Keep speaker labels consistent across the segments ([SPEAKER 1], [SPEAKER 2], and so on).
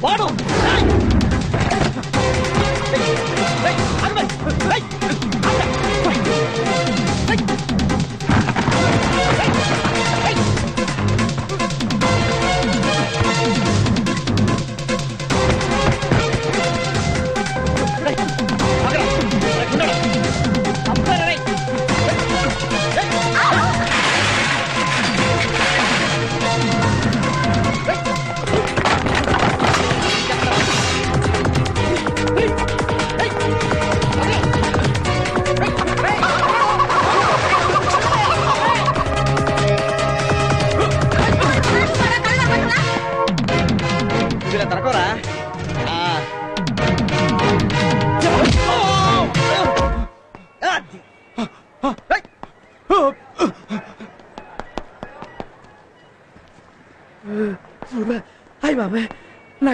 [SPEAKER 1] వాడు.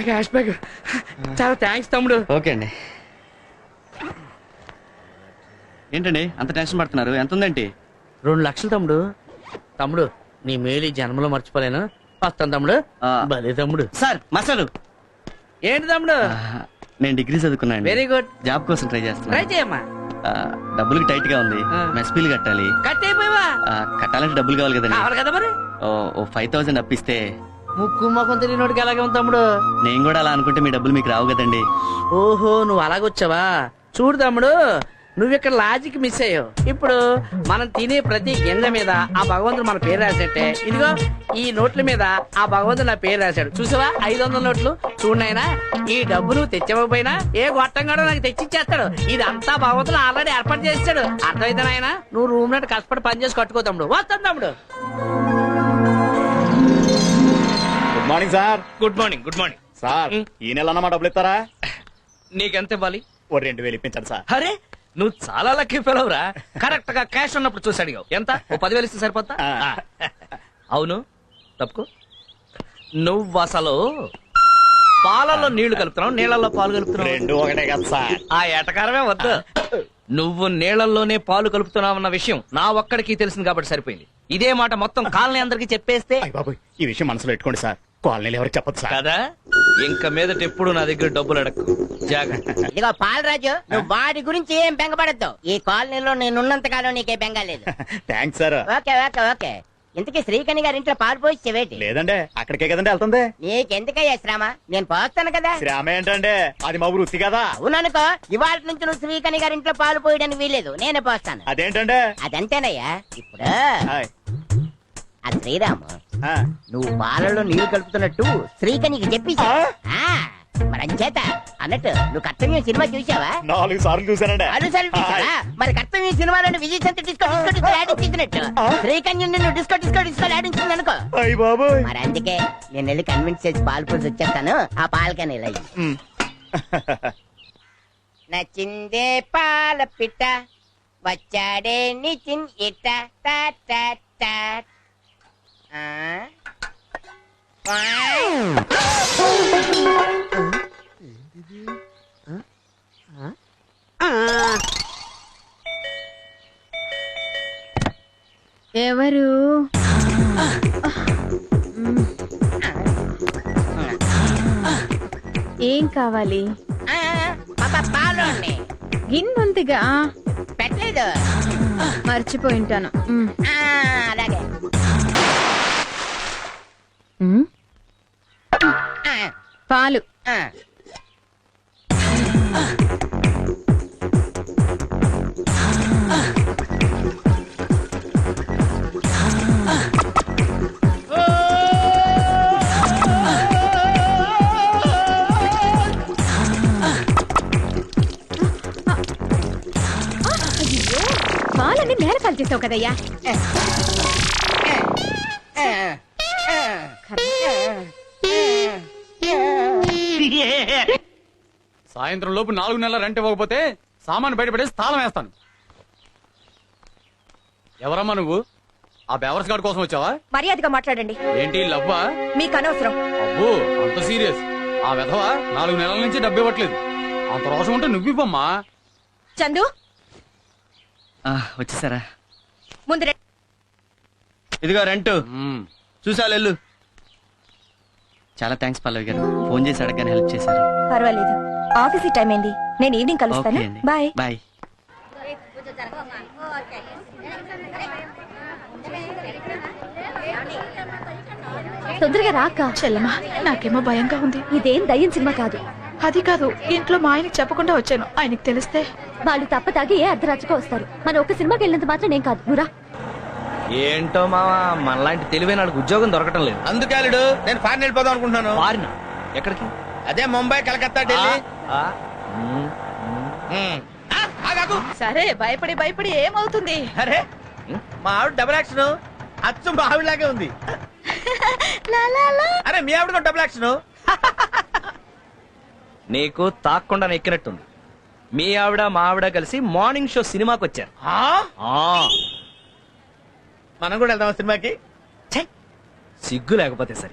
[SPEAKER 2] బ్యాగ్ చాలా థ్యాంక్స్ తమ్ముడు.
[SPEAKER 3] ఓకే అండి. ఏంటండి అంత టెన్షన్ పడుతున్నారు? ఎంత ఉందేంటి
[SPEAKER 2] రెండు లక్షలు తమ్ముడు. తమ్ముడు నీ మేలు ఈ జన్మలో మర్చిపోలేను. వస్తాను తమ్ముడు.
[SPEAKER 3] ఆ.
[SPEAKER 2] భలే తమ్ముడు.
[SPEAKER 3] సార్ మసాలు
[SPEAKER 2] ఏంటి తమ్ముడు?
[SPEAKER 3] నేను డిగ్రీ చదువుకున్నాను
[SPEAKER 2] వెరీ గుడ్
[SPEAKER 3] జాబ్ కోసం ట్రై
[SPEAKER 2] ట్రై
[SPEAKER 3] చేస్తున్నాను
[SPEAKER 2] చేయమ్మా.
[SPEAKER 3] ఆ, డబ్బులకి టైట్గా ఉంది.
[SPEAKER 2] ఆ.
[SPEAKER 3] మెస్ బిల్ కట్టాలి.
[SPEAKER 2] కట్ అయిపోయావా
[SPEAKER 3] ఆ, కట్టాలంటే డబ్బులు కావాలి కదండి.
[SPEAKER 2] కావాలి కదా మరి?
[SPEAKER 3] ఓ, ఓ ఫైవ్ థౌసండ్ అప్పిస్తే
[SPEAKER 2] ముక్కు మొఖం తెలియనోడికి అలాగే ఉంది తమ్ముడు?
[SPEAKER 3] నేను కూడా అలా అనుకుంటే మీ డబ్బులు మీకు రావు కదండి.
[SPEAKER 2] ఓహో నువ్వు అలాగొచ్చావా చూడు తమ్ముడు నువ్వు ఇక్కడ లాజిక్ మిస్ అయ్యావు. ఇప్పుడు మనం తినే ప్రతి గింజ మీద ఆ భగవంతుడు మన పేరు రాసేట్టే. ఇదిగో ఈ నోట్ల మీద ఆ భగవంతుడు నా పేరు రాశాడు. చూసావా? ఐదు వందల నోట్లు. చూడనైనా ఈ డబ్బు నువ్వు తెచ్చకపోయినా ఏ గొట్టంగాడో నాకు తెచ్చిచ్చేస్తాడు. ఇదంతా భగవంతుడు ఆల్రెడీ ఏర్పాటు చేస్తాడు అర్థమైతే నాయన? నువ్వు రూమ్ నట్టు కష్టపడి పని చేసి కట్టుకో తమ్ముడు. వస్తాను తమ్ముడు.
[SPEAKER 4] Good morning sir.
[SPEAKER 5] Good morning good morning.
[SPEAKER 4] Sir ఈ నెల అన్న మా డబ్బులు ఇస్తారా?
[SPEAKER 5] నీకెంత ఇవ్వాలి?
[SPEAKER 4] ఓ రెండు వేలు ఇప్పించండి సార్.
[SPEAKER 5] అరే నువ్వు చాలా లక్కీ ఫెలవ్ రా. కరెక్ట్గా క్యాష్ ఉన్నప్పుడు చూసి అడిగావు. ఎంత? ఓ పదివేలు ఇస్తే సరిపోతా. అవును తప్పుకో. నువ్వు అసలు పాలలో నీళ్ళు కలుపుతున్నావు నీళ్ళల్లో పాలు కలుపుతున్నావు.
[SPEAKER 4] రెండు ఒకటే కదా సార్.
[SPEAKER 5] ఆ ఏటకారమే వద్దు. నువ్వు నీళ్ళలోనే పాలు కలుపుతున్నావన్న విషయం నా ఒక్కడికి తెలిసింది కాబట్టి సరిపోయింది. ఇదే మాట మొత్తం కాలనీ అందరికి చెప్పేస్తే
[SPEAKER 4] ఈ విషయం మనసులో పెట్టుకోండి సార్. కాలనీలు ఎవరికి చెప్పదు సార్.
[SPEAKER 5] కదా? ఇంక మీదట ఎప్పుడు నా దగ్గర డబ్బులు అడక్కు. జాగ్రత్త.
[SPEAKER 6] ఇదిగో పాలరాజు నువ్వు వాడి గురించి ఏం బెంగపడద్దు. ఈ కాలనీలో నేనున్నంత కాలం నీకే బెంగ లేదు.
[SPEAKER 4] Thanks sir
[SPEAKER 6] okay okay okay. ఇంతకీ శ్రీకణి గారి ఇంట్లో పాలు పోసి
[SPEAKER 4] లేదండి అక్కడికే కదండి వెళ్తుంది.
[SPEAKER 6] నీకెందుకయ్యా శ్రమ? నేను పోస్తాను కదా.
[SPEAKER 4] శ్రామ ఏంటండి? అది మా వృత్తి కదా.
[SPEAKER 6] అవుననుకో ఇవాళ నుంచి నువ్వు శ్రీకణి గారి ఇంట్లో పాలు పోయడానికి వీలేదు నేనే పోస్తాను.
[SPEAKER 4] అదేంటండి?
[SPEAKER 6] అదంతేనయ్యా. ఇప్పుడు
[SPEAKER 4] హాయ్.
[SPEAKER 6] ఆ. శ్రీరాము నువ్వు పాలలో నీళ్ళు కలుపుతున్నట్టు శ్రీకణికి చెప్పి మరి అంచేత అన్నట్టు నువ్వు కర్తవ్యం సినిమా చూసావా
[SPEAKER 4] నాలుగు సార్లు చూసానండి
[SPEAKER 6] అనుసరి చూసావా మరి కర్తవ్యం సినిమాలోని విజయ్ సంత డిస్కో డిస్కో డిస్కో ఆడించినట్టు శ్రీకన్యం నిన్ను డిస్కో డిస్కో డిస్కో ఆడించింది అనుకో
[SPEAKER 4] అయ్య బాబు
[SPEAKER 6] మరి అందుకే నేను వెళ్ళి కన్విన్స్ చేసి పాలు పోసి వచ్చేస్తాను. ఆ పాలకని ఇలా. నచ్చిందే పాల పిట్ట వచ్చాడే నిచిన్ ఇట్ట టా టా టా. ఆ? వాయ్.
[SPEAKER 7] ఎవరు? ఏం కావాలి?
[SPEAKER 6] ఉన్నాయి.
[SPEAKER 7] గిన్నుందిగా
[SPEAKER 6] పెట్టలేదు.
[SPEAKER 7] మర్చిపోయి ఉంటాను. మ్.
[SPEAKER 6] ఆ, అలాగే.
[SPEAKER 7] పాలు. అయ్యో పాలన్నీ నేల కాల్ చేసావు కదయ్యా
[SPEAKER 8] సాయంత్రం లోపు నాలుగు నెలల రెంట్ ఇవ్వకపోతే సామాను బయటపడేసి తాళం వేస్తాను. ఎవరమ్మా నువ్వు? ఆ బేవర్స్ గార్డ్ కోసం వచ్చావా?
[SPEAKER 9] మర్యాదగా మాట్లాడండి.
[SPEAKER 8] ఏంటి లవ్వా?
[SPEAKER 9] మీకు అనవసరం.
[SPEAKER 8] అబ్బో అంత సీరియస్. ఆ విధవ నాలుగు నెలల నుంచి డబ్బు ఇవ్వట్లేదు. అంత రోషం ఉంటే నువ్వివ్వమ్మా
[SPEAKER 9] చందు?
[SPEAKER 3] ఆ, వచ్చేసారా?
[SPEAKER 9] ముందు.
[SPEAKER 3] ఇదిగో రెంట్.
[SPEAKER 8] మ్మ్.
[SPEAKER 3] చూసా వెళ్ళు చాలా థ్యాంక్స్ పల్లవి గారు. ఫోన్ చేసి అడగగానే హెల్ప్ చేశారు.
[SPEAKER 9] పర్వాలేదు. ఆఫీస్ టైం అయింది నేను ఈవినింగ్ కలుస్తాను. బాయ్.
[SPEAKER 3] బాయ్.
[SPEAKER 7] తొందరగా రాక
[SPEAKER 10] చెల్లమా నాకేమో భయంగా ఉంది.
[SPEAKER 7] ఇదేం దయ్యం సినిమా కాదు.
[SPEAKER 10] అది కాదు ఇంట్లో మా ఆయనకి చెప్పకుండా వచ్చాను. ఆయనకి తెలిస్తే?
[SPEAKER 7] వాళ్ళు తప్ప తాగి ఏ అర్ధరాత్రిగా వస్తారు. మన ఒక్క సినిమాకి వెళ్ళినంత మాత్రం నేను కాదు. నువ్వురా
[SPEAKER 5] ఏంటో మావా మనలాంటి తెలివైన వాళ్ళకి ఉద్యోగం దొరకటం లేదు.
[SPEAKER 1] అందుకే అల్లుడు నేను ఫారెన్ వెళ్ళిపోదాం అనుకుంటున్నాను.
[SPEAKER 5] వారిన ఎక్కడికి?
[SPEAKER 1] అదే ముంబై కలకత్తా ఢిల్లీ.
[SPEAKER 10] సరే భయపడి భయపడి ఏమవుతుంది?
[SPEAKER 1] అరే మా ఆవిడ డబుల్ యాక్షన్ అచ్చు మా ఆవిడలాగే ఉంది అరే మీ ఆవిడ డబుల్ యాక్షన్
[SPEAKER 5] నీకు తాక్కుండా ఎక్కినట్టుంది మీ ఆవిడ మా ఆవిడ కలిసి మార్నింగ్ షో సినిమాకి వచ్చారు. ఆ,
[SPEAKER 1] మనం కూడా వెళ్దాం సినిమాకి?
[SPEAKER 5] ఛే, సిగ్గు లేకపోతే సరే.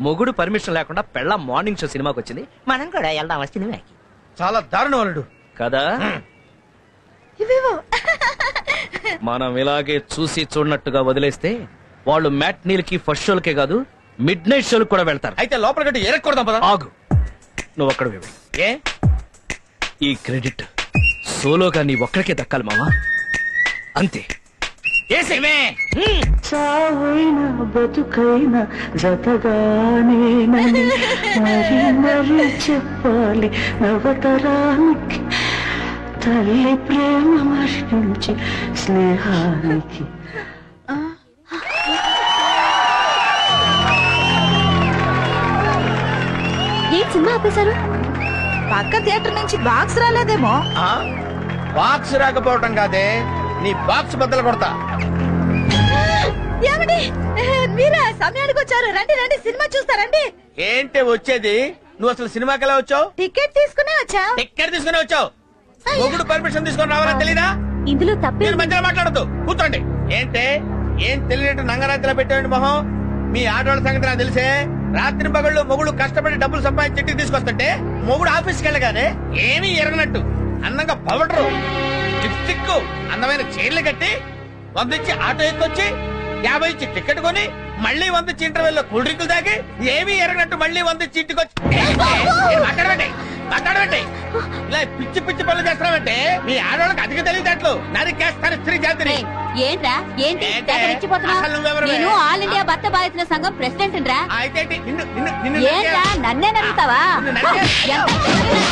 [SPEAKER 5] మొగుడు పర్మిషన్ లేకుండా పెళ్ళ మార్నింగ్ షో సినిమాకి వచ్చింది. మనం కూడా వెళ్దాం సినిమాకి?
[SPEAKER 1] చాలా దారుణం అల్లుడు.
[SPEAKER 5] కదా? మనం ఇలాగే చూసి చూడనట్టుగా వదిలేస్తే వాళ్ళు మ్యాట్నీలకి ఫస్ట్ షోలకే కాదు మిడ్ నైట్ షోలకు కూడా వెళ్తారు.
[SPEAKER 1] అయితే లోపల గట్టి ఎరక్కూడదాం పదా?
[SPEAKER 5] ఆగు. నువ్వు అక్కడ
[SPEAKER 1] ఏ?
[SPEAKER 5] ఈ క్రెడిట్ సోలోగా నీ ఒక్కడికే దక్కాలి మావా? అంతే.
[SPEAKER 11] చావైనా బతుకైనా జతగానేనని మరి మరి చెప్పాలి నవతరానికి తల్లి ప్రేమ మరించి స్నేహానికి.
[SPEAKER 7] ఏం సినిమా ఆపేశారు?
[SPEAKER 10] పక్క థియేటర్ నుంచి బాక్స్ రాలేదేమో.
[SPEAKER 1] బాక్స్ రాకపోవటం కాదే. నీ బాక్స్ బద్దలు కొడతా.
[SPEAKER 10] ఏమండి? మీరా సమయానికి వచ్చారు. రండి రండి సినిమా చూస్తారండి
[SPEAKER 1] ఏంటి వచ్చేది? నువ్వు అసలు సినిమాకి ఎలా వచ్చావు?
[SPEAKER 10] టికెట్ తీసుకునే వచ్చా
[SPEAKER 1] ఎక్కడ తీసుకుని వచ్చావు. మొగుడు పర్మిషన్ తీసుకొని రావాలని తెలీదా?
[SPEAKER 7] ఇందులో తప్పే
[SPEAKER 1] మధ్యలో మాట్లాడద్దు. కూర్చోండి. ఏంటే? ఏం తెలియనట్టు నంగరాత్రిలో పెట్టండి మొహం? మీ ఆడవాళ్ళ సంగతి నాకు తెలిసే? రాత్రి పగళ్ళు మొగుడు కష్టపడి డబ్బులు సంపాదించి ఇంటికి తీసుకొస్తుంటే మొగుడు ఆఫీస్కి వెళ్ళగానే ఏమీ ఎరగనట్టు. అందంగా పవడరు. లిప్స్టిక్ అందమైన చీరలు కట్టి వంద ఇచ్చి ఆటో ఎక్కొచ్చి యాభై ఇచ్చి టికెట్ కొని మళ్ళీ వంద ఇంటర్వెల్లో కూల్ డ్రింకులు తాగి ఏమీ ఎరగనట్టు మళ్ళీ వంద ఇంటికి వచ్చి మాట్లాడమండి మాట్లాడమండి ఇలా పిచ్చి పిచ్చి పనులు చేస్తున్నామంటే మీ ఆడవాళ్ళకి అధిక తెలియదట్లు నరికేస్తారు స్త్రీ జాతిని.
[SPEAKER 7] ఏంట్రా? ఏంటి?
[SPEAKER 1] అసలు?
[SPEAKER 7] నేను ఆల్ ఇండియా భర్త బాధితుల సంఘం ప్రెసిడెంట్ రా
[SPEAKER 1] అయితే ఏంటి? నిన్ను నిన్ను నిన్ను
[SPEAKER 7] ఏంట్రా?
[SPEAKER 1] నరికే-
[SPEAKER 7] నన్నే నమ్ముతావా
[SPEAKER 1] నిన్ను నరికే-
[SPEAKER 5] లేడీస్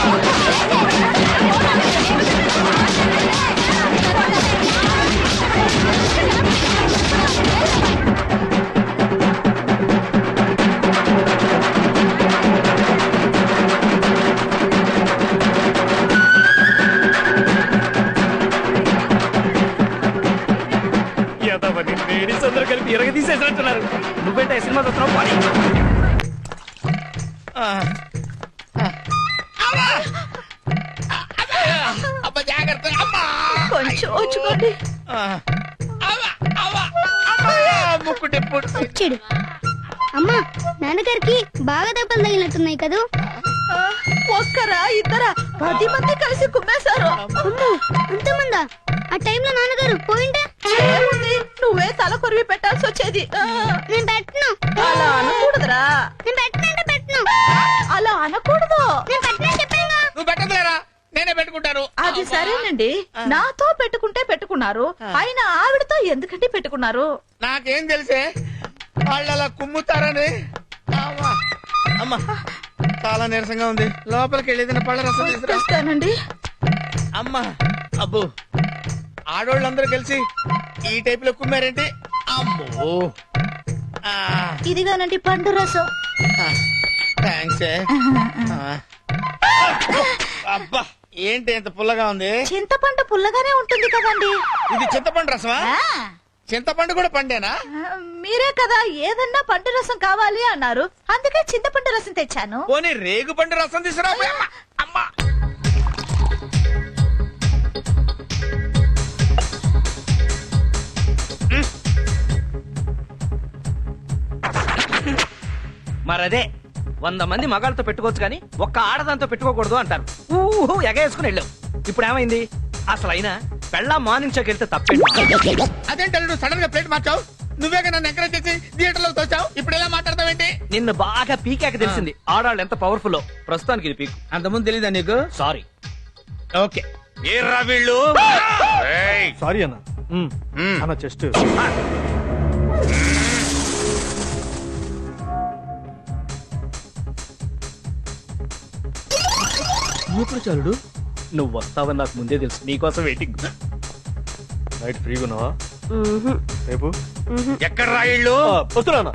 [SPEAKER 1] అమ్మా
[SPEAKER 12] నాన్నగారికి బాగా దెబ్బలు తగిలినట్టున్నాయి కదూ.
[SPEAKER 10] ఒక్కరా ఇద్దరా పది మంది కలిసి కుమ్మేశారు.
[SPEAKER 12] అమ్మో అంతమందా ఆ టైంలో నాన్నగారు పోయింటే?
[SPEAKER 10] నువ్వే తల కొరివి పెట్టాల్సి వచ్చేది.
[SPEAKER 12] నేను పెట్టను.
[SPEAKER 10] అలా అనకూడదురా.
[SPEAKER 12] నేను పెట్టను
[SPEAKER 10] అలా అనకూడదు.
[SPEAKER 12] నేను పెట్టనని చెప్పానుగా.
[SPEAKER 1] నువ్వు పెట్టదులేరా? నేనే పెట్టుకుంటాను.
[SPEAKER 10] అది సరేనండి. నాతో పెట్టుకుంటే పెట్టుకున్నారు. అయినా ఆవిడతో ఎందుకంటే పెట్టుకున్నారు?
[SPEAKER 1] నాకేం తెలిసే? వాళ్ళు అలా కుమ్ముతారని. అమ్మా. అమ్మా చాలా నీరసంగా ఉంది. లోపలికి వెళ్ళేది పళ్ళ రసం తీసుకురా.
[SPEAKER 10] తెస్తానండి
[SPEAKER 1] అమ్మా అబ్బో. ఆడోళ్ళందరూ కలిసి ఈ టైప్లో కుమ్మారేంటి? అమ్మో.
[SPEAKER 10] ఇదిగానండి పండు రసం.
[SPEAKER 1] ఆ. అబ్బా ఏంటి ఇంత పుల్లగా ఉంది?
[SPEAKER 10] చింతపండు పుల్లగానే ఉంటుంది కదండి.
[SPEAKER 1] ఇది చింతపండు రసమా?
[SPEAKER 10] ఆ,
[SPEAKER 1] చింతపండు కూడా పండేనా?
[SPEAKER 10] మీరే కదా ఏదన్నా పండు రసం కావాలి అన్నారు. అందుకే చింతపండు రసం తెచ్చాను.
[SPEAKER 1] పోనీ రేగు పండు రసం తీసుకురా అమ్మా, అమ్మా.
[SPEAKER 5] మరదే వంద మంది మగాళ్ళతో పెట్టుకోవచ్చు కానీ ఒక్క ఆడదాంతో పెట్టుకోకూడదు అంటారు. ఊహు ఎగేసుకుని వెళ్ళావు. ఇప్పుడు ఏమైంది అసలు అయినా పెళ్ళ మార్నింగ్ షోకి వెళ్తే తప్పేంటి?
[SPEAKER 1] అదేంటి అల్లుడు సడన్గా ప్లేట్ మార్చావు?
[SPEAKER 13] నువ్వే నన్ను ఎంకరేజ్ చేసి థియేటర్లో తోచావు? ఇప్పుడు ఎలా మాట్లాడతావేంటి?
[SPEAKER 5] నిన్ను బాగా పీకాక తెలిసింది. ఆడాళ్ళు ఎంత పవర్ఫుల్ ప్రస్తుతానికి ఇది పీక్.
[SPEAKER 13] అంతకుముందు తెలీదా నీకు?
[SPEAKER 5] Sorry
[SPEAKER 13] okay. ఏర్రా వీళ్ళు.
[SPEAKER 4] సారీ అన్న. అన్న చెస్ట్
[SPEAKER 5] చాలుడు నువ్వు వస్తావని నాకు ముందే తెలుసు. నీకోసం వెయిటింగ్
[SPEAKER 4] నైట్ ఫ్రీగా ఉన్నావా? రేపు?
[SPEAKER 13] ఎక్కడ్రా వీళ్ళు
[SPEAKER 4] వస్తున్నా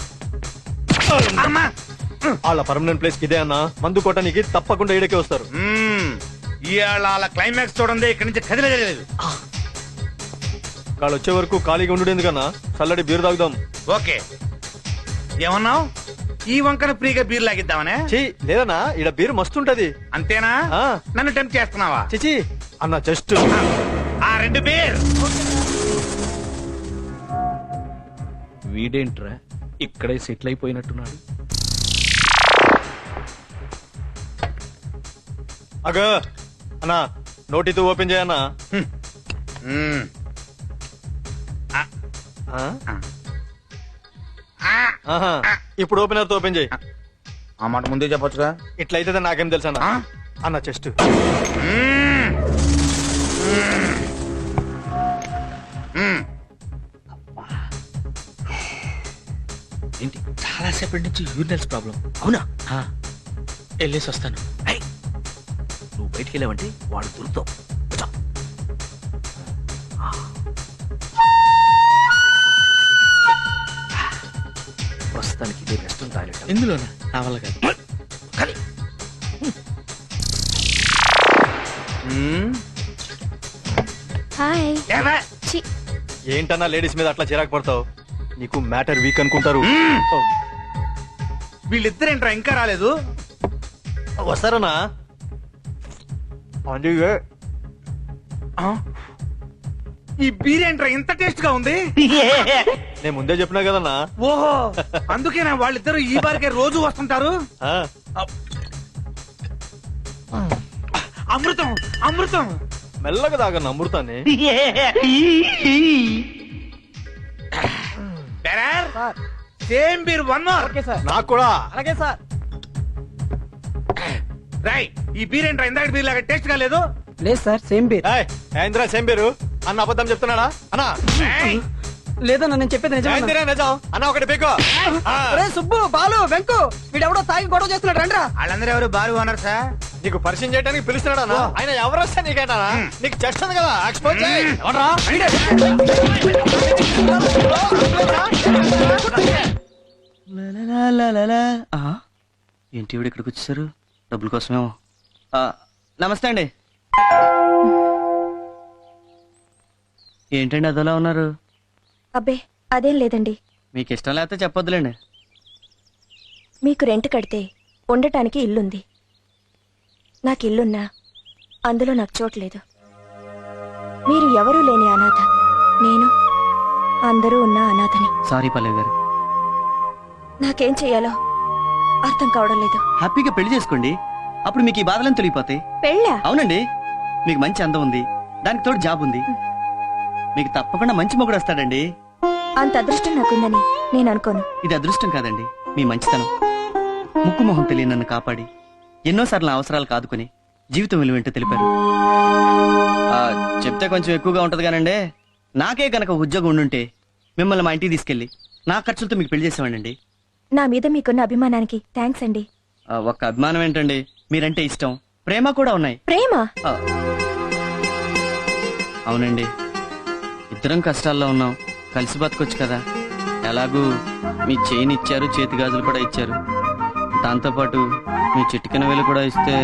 [SPEAKER 4] వాళ్ళ పర్మనెంట్ ప్లేస్ ఇదే అన్న. మందు కొట్టడానికి తప్పకుండా ఈడకే వస్తారు.
[SPEAKER 13] ఇవాళ క్లైమాక్స్ చూడండి ఇక్కడి నుంచి కదిలేదు
[SPEAKER 4] వాళ్ళు వచ్చే వరకు ఖాళీగా ఉండు ఎందుకన్నా? చల్లడి బీరు తాగుదాం.
[SPEAKER 13] ఓకే. ఏమన్నావు? ఈ వంకన ఫ్రీగా బీర్ లాగిద్దామనే
[SPEAKER 4] చీ లేదన్నా ఈడ బీరు మస్తు ఉంటది
[SPEAKER 13] అంతేనా?
[SPEAKER 4] ఆ.
[SPEAKER 13] నన్ను టెంప్ట్ చేస్తున్నావా?
[SPEAKER 4] చిచి అన్న జస్ట్.
[SPEAKER 13] ఆ రెండు బీర్.
[SPEAKER 5] వీడేంట్రా? ఇక్కడే సెటిల్ అయిపోయినట్టున్నాడు
[SPEAKER 4] అగ అన్నా నోటితో ఓపెన్ చేయన్నా.
[SPEAKER 13] మ్మ్.
[SPEAKER 4] ఆ? ఆహా. ఇప్పుడు ఓపెనర్తో ఓపెన్ చేయి.
[SPEAKER 13] ఆ మాట ముందే చెప్పొచ్చుగా?
[SPEAKER 4] ఇట్లయితే నాకేం తెలుసు అన్న? అన్న చెస్ట్.
[SPEAKER 5] ఏంటి? చాలా సేపటి నుంచి యూరినల్స్ ప్రాబ్లం అవునా? వెళ్ళేసి వస్తాను. నువ్వు బయటికి వెళ్ళావంటే వాడు దొరుకుతావు. వచ్చా. ప్రస్తుతానికి ఇదే బెస్ట్ టాయిలెట్
[SPEAKER 13] ఇందులోనా? నా వల్ల కాదు.
[SPEAKER 5] కానీ.
[SPEAKER 13] మ్మ్.
[SPEAKER 14] హాయ్? చి
[SPEAKER 4] ఏంటన్నా లేడీస్ మీద అట్లా చిరాకు పడతావు? నీకు మ్యాటర్ వీక్ అనుకుంటారు.
[SPEAKER 13] వీళ్ళిద్దరేంట్రా ఇంకా రాలేదు?
[SPEAKER 4] అందుకే
[SPEAKER 13] ఆ? ఈ బీర్ ఏంట్రా ఇంత టేస్ట్గా ఉంది?
[SPEAKER 4] నేను ముందే చెప్పినా కదన్నా.
[SPEAKER 13] ఓహో అందుకేనా వాళ్ళిద్దరు ఈ బారికే రోజు వస్తుంటారు?
[SPEAKER 4] ఆ,
[SPEAKER 13] అమృతం అమృతం.
[SPEAKER 4] మెల్లగా తాగన్న అమృతాన్ని.
[SPEAKER 13] Same beer one more.
[SPEAKER 4] నాకు కూడా.
[SPEAKER 15] అలాగే సార్.
[SPEAKER 13] రై ఈ బీర్ ఏంట్రా ఇందాక బీర్ లాగా టేస్ట్గా లేదు?
[SPEAKER 15] లేదు సార్ సేమ్ బీర్.
[SPEAKER 4] ఏందిరా సేమ్ పేరు అన్న అబద్ధం చెప్తున్నాడా? అన్నా.
[SPEAKER 15] లేదన్న నేను చెప్పేది
[SPEAKER 4] ఏందిరా నిజం? అన్న ఒకటి పీకో. ఆ,
[SPEAKER 15] సుబ్బు బాలు వెంకు. వీడెవడో తాగి గొడవ చేస్తున్నాడు రండ్రా.
[SPEAKER 13] వాళ్ళందరూ ఎవరు? Bar owner sir?
[SPEAKER 4] నీకు పరిచయం చేయడానికి పిలుస్తున్నాడా అన్న? ఆయన ఎవరు వస్తే నీకేనా నీకు చెస్ట్ ఉంది కదా ఎక్స్పోజ్ చేయి. ఎవడ్రా?
[SPEAKER 3] ఆహా. ఏంటి ఇవిడ ఇక్కడికి వచ్చేసారు? డబ్బుల కోసమేమో. ఆ, నమస్తే అండి. ఏంటండి అదోలా ఉన్నారు?
[SPEAKER 9] అబ్బే అదేం లేదండి.
[SPEAKER 3] మీకు ఇష్టం లేకపోతే చెప్పొద్దులేండి.
[SPEAKER 9] మీకు రెంట్ కడితే ఉండటానికి ఇల్లుంది. నాకు ఇల్లున్నా అందులో నాకు చోటు లేదు. మీరు ఎవరూ లేని అనాథ. నేను అందరూ ఉన్న అనాథని.
[SPEAKER 3] సారీ పల్లవి గారు.
[SPEAKER 9] నాకేం చెయ్యాలో అర్థం కావడం లేదు.
[SPEAKER 3] హ్యాపీగా పెళ్ళి చేసుకోండి. అప్పుడు మీకు ఈ బాధలను తొలగిపోతాయి.
[SPEAKER 9] పెళ్ళా?
[SPEAKER 3] అవునండి. మీకు మంచి అందం ఉంది. దానికి తోడు జాబ్ ఉంది. మీకు తప్పకుండా మంచి మొగుడు వస్తాడండి
[SPEAKER 9] అంత అదృష్టం నాకుందని నేను అనుకోను.
[SPEAKER 3] ఇది అదృష్టం కాదండి మీ మంచితనం. ముక్కు మొహం తెలియని నన్ను కాపాడి ఎన్నోసార్లు నా అవసరాలు కాదుకొని జీవితం విలువేంటో తెలిపారు. ఆ, చెప్తే కొంచెం ఎక్కువగా ఉంటది కానండి నాకే గనక ఉద్యోగం ఉండుంటే మిమ్మల్ని మా ఇంటికి తీసుకెళ్ళి నా ఖర్చులతో మీకు పెళ్ళి చేసేవాడండి
[SPEAKER 9] నా మీద మీకున్న అభిమానానికి థ్యాంక్స్ అండి.
[SPEAKER 3] ఆ, ఒక్క అభిమానం ఏంటండి మీరంటే ఇష్టం ప్రేమ కూడా ఉన్నాయి.
[SPEAKER 9] ప్రేమ?
[SPEAKER 3] ఆ. అవునండి. ఇద్దరం కష్టాల్లో ఉన్నాం. కలిసి బతకొచ్చు కదా. ఎలాగూ మీ చేయిని ఇచ్చారు చేతి గాజులు కూడా ఇచ్చారు. దాంతోపాటు మీ చిటికెన వేలు కూడా ఇస్తే